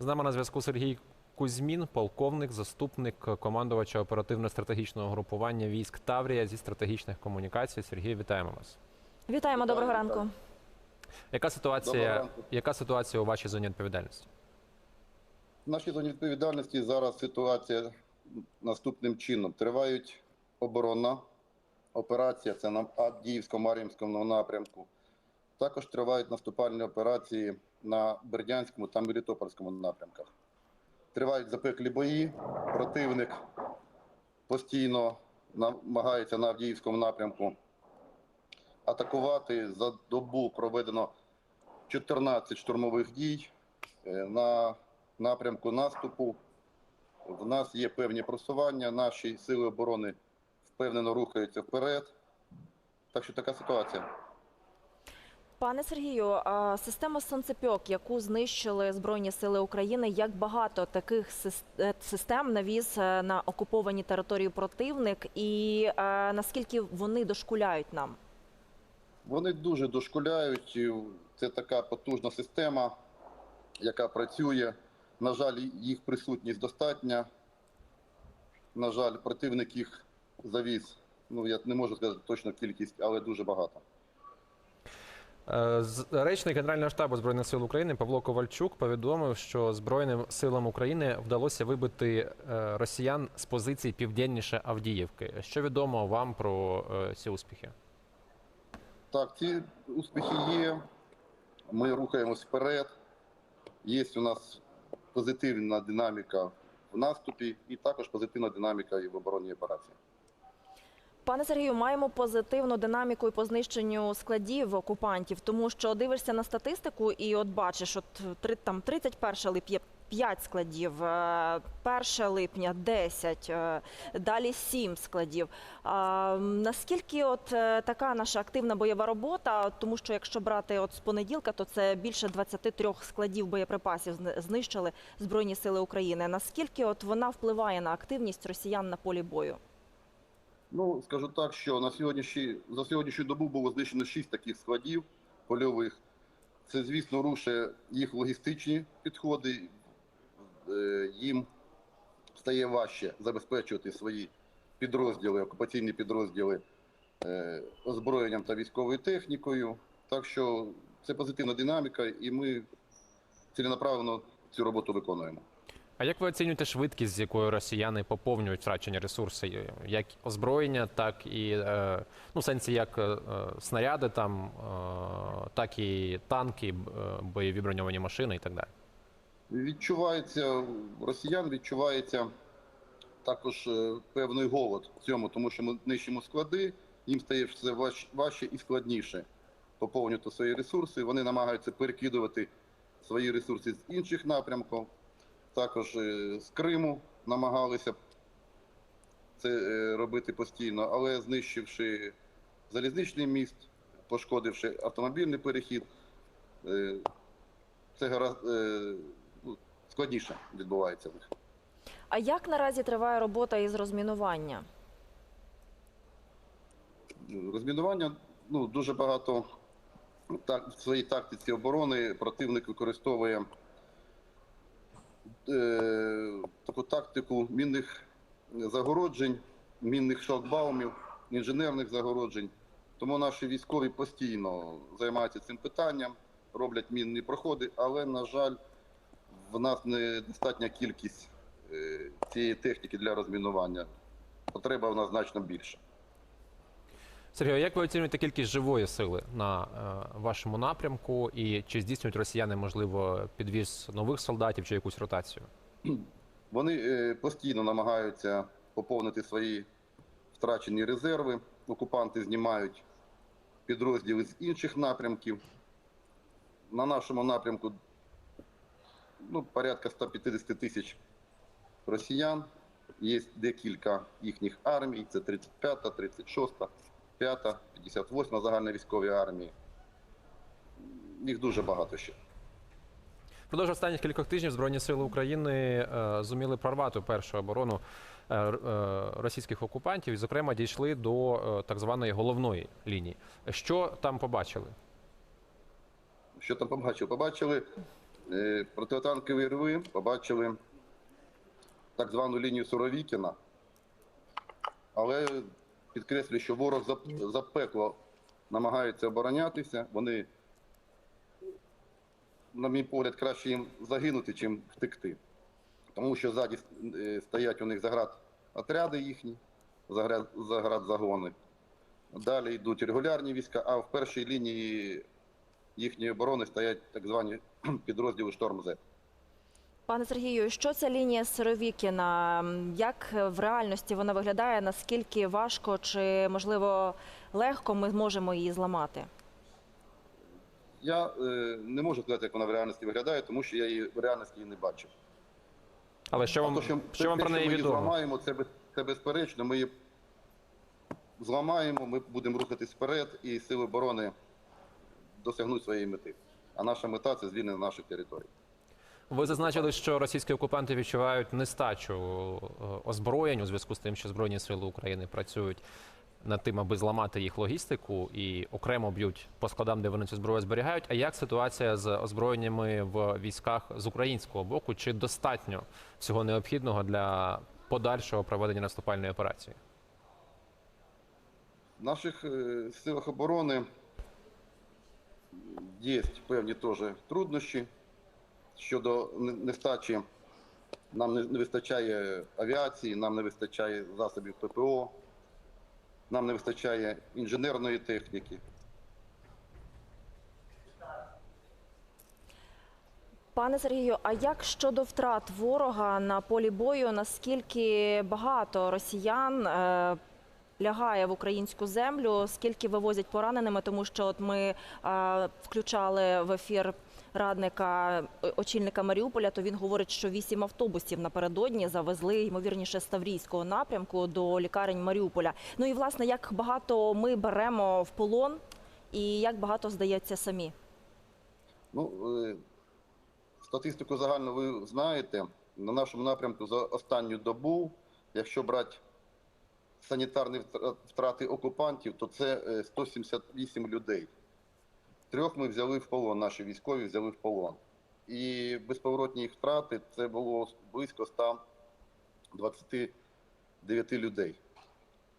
З нами на зв'язку Сергій Кузьмін, полковник, заступник командувача оперативно-стратегічного групування військ Таврія зі стратегічних комунікацій. Сергій, вітаємо вас. Вітаємо, доброго ранку. Яка ситуація, ранку. яка ситуація у вашій зоні відповідальності? В нашій зоні відповідальності зараз ситуація наступним чином. Тривають оборонна операція, це на Авдіївському, Мар'їнському напрямку. Також тривають наступальні операції на Бердянському та Мелітопольському напрямках. Тривають запеклі бої. Противник постійно намагається на Авдіївському напрямку атакувати. За добу проведено 14 штурмових дій. Е, На напрямку наступу в нас є певні просування. Наші сили оборони впевнено рухаються вперед. Так що така ситуація. Пане Сергію, система сонцепьок, яку знищили Збройні Сили України, як багато таких е, систем навіз е, на окуповані території противник, і е, наскільки вони дошкуляють нам? Вони дуже дошкуляють. Це така потужна система, яка працює. На жаль, їх присутність достатня. На жаль, противник їх завіз. Ну, я не можу сказати точну кількість, але дуже багато. Е, Речник Генерального штабу Збройних сил України Павло Ковальчук повідомив, що Збройним силам України вдалося вибити е, росіян з позицій південніше Авдіївки. Що відомо вам про е, ці успіхи? Так, ці успіхи є. Ми рухаємось вперед. Є у нас позитивна динаміка в наступі і також позитивна динаміка і в оборонній операції. Пане Сергію, маємо позитивну динаміку і по знищенню складів окупантів, тому що дивишся на статистику і от бачиш, от там 31 липня 5 складів, е, 1 липня 10, е, далі 7 складів. Наскільки от е, така наша активна бойова робота, тому що якщо брати от з понеділка, то це більше 23 складів боєприпасів зни- знищили Збройні Сили України. Наскільки от вона впливає на активність росіян на полі бою? Ну, скажу так, що на сьогоднішній, за сьогоднішню добу було знищено 6 таких складів польових. Це, звісно, рушує їх логістичні підходи. Е, Їм стає важче забезпечувати свої підрозділи, окупаційні підрозділи е, озброєнням та військовою технікою. Так що це позитивна динаміка, і ми ціленаправленно цю роботу виконуємо. А як ви оцінюєте швидкість, з якою росіяни поповнюють втрачені ресурси, як озброєння, так і е, ну, в сенсі як е, снаряди, там, е, так і танки, бойові броньовані машини і так далі? Відчувається росіян, відчувається також певний голод в цьому, тому що ми нищимо склади, їм стає все важ- важче і складніше поповнювати свої ресурси. Вони намагаються перекидувати свої ресурси з інших напрямків. Також е, з Криму намагалися це е, робити постійно, але знищивши залізничний міст, пошкодивши автомобільний перехід, е, це гаразд, ну, складніше відбувається в них. А як наразі триває робота із розмінування? Розмінування ну, дуже багато так, в своїй тактиці оборони противник використовує таку тактику мінних загороджень, мінних шлагбаумів, інженерних загороджень. Тому наші військові постійно займаються цим питанням, роблять мінні проходи, але, на жаль, в нас недостатня кількість е, цієї техніки для розмінування. Потреба в нас значно більша. Сергій, як ви оцінюєте кількість живої сили на е, вашому напрямку, і чи здійснюють росіяни, можливо, підвіз нових солдатів чи якусь ротацію? Вони е, постійно намагаються поповнити свої втрачені резерви. Окупанти знімають підрозділи з інших напрямків. На нашому напрямку ну, порядка 150 тисяч росіян. Є декілька їхніх армій. Це 35-та, 36-та, 5-та, 58-та загальновійськові армії. Їх дуже багато ще. Впродовж останніх кількох тижнів Збройні сили України е, зуміли прорвати першу оборону е, е, російських окупантів і, зокрема, дійшли до так званої головної лінії. Що там побачили? Що там побачили? Побачили протитанкові рви побачили так звану лінію Суровікіна, але підкреслюю, що ворог зап- запекло намагається оборонятися. Вони, на мій погляд, краще їм загинути, чим втекти. Тому що ззаді е, стоять у них заград отряди їхні, заград, заград загони. Далі йдуть регулярні війська, а в першій лінії їхньої оборони стоять так звані підрозділи Шторм З. Пане Сергію, що ця лінія Сировікіна? Як в реальності вона виглядає? Наскільки важко чи можливо легко ми зможемо її зламати? Я е, не можу сказати, як вона в реальності виглядає, тому що я її в реальності її не бачив. Але що А вам, то, що те, вам про що неї ми її зламаємо, це, це безперечно. Ми її зламаємо, ми будемо рухатись вперед, і сили оборони досягнуть своєї мети. А наша мета це звільнення наших територій. Ви зазначили, що російські окупанти відчувають нестачу е, озброєнь у зв'язку з тим, що Збройні сили України працюють над тим, аби зламати їх логістику і окремо б'ють по складам, де вони цю зброю зберігають. А як ситуація з озброєннями в військах з українського боку? Чи достатньо всього необхідного для подальшого проведення наступальної операції? В наших е, силах оборони є певні теж труднощі щодо не- нестачі. Нам не вистачає авіації, нам не вистачає засобів ППО, нам не вистачає інженерної техніки. Пане Сергію, а як щодо втрат ворога на полі бою? Наскільки багато росіян е, лягає в українську землю? Скільки вивозять пораненими? Тому що от ми е, включали в ефір радника е, очільника Маріуполя, то він говорить, що вісім автобусів напередодні завезли ймовірніше з Таврійського напрямку до лікарень Маріуполя. Ну і власне, як багато ми беремо в полон, і як багато здається самі? Ну, статистику загально ви знаєте. На нашому напрямку за останню добу, якщо брати санітарні втра- втрати окупантів, то це е, 178 людей. Трьох ми взяли в полон, наші військові взяли в полон. І безповоротні їх втрати це було близько 129 людей.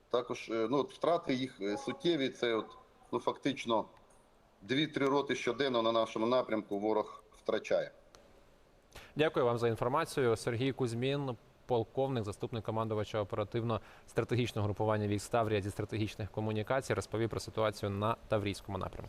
Також е, ну, от втрати їх е, суттєві, це от, ну, фактично Дві-три роти щоденно на нашому напрямку ворог втрачає. Дякую вам за інформацію. Сергій Кузьмін, полковник, заступник командувача оперативно-стратегічного групування військ Таврія зі стратегічних комунікацій, розповів про ситуацію на Таврійському напрямку.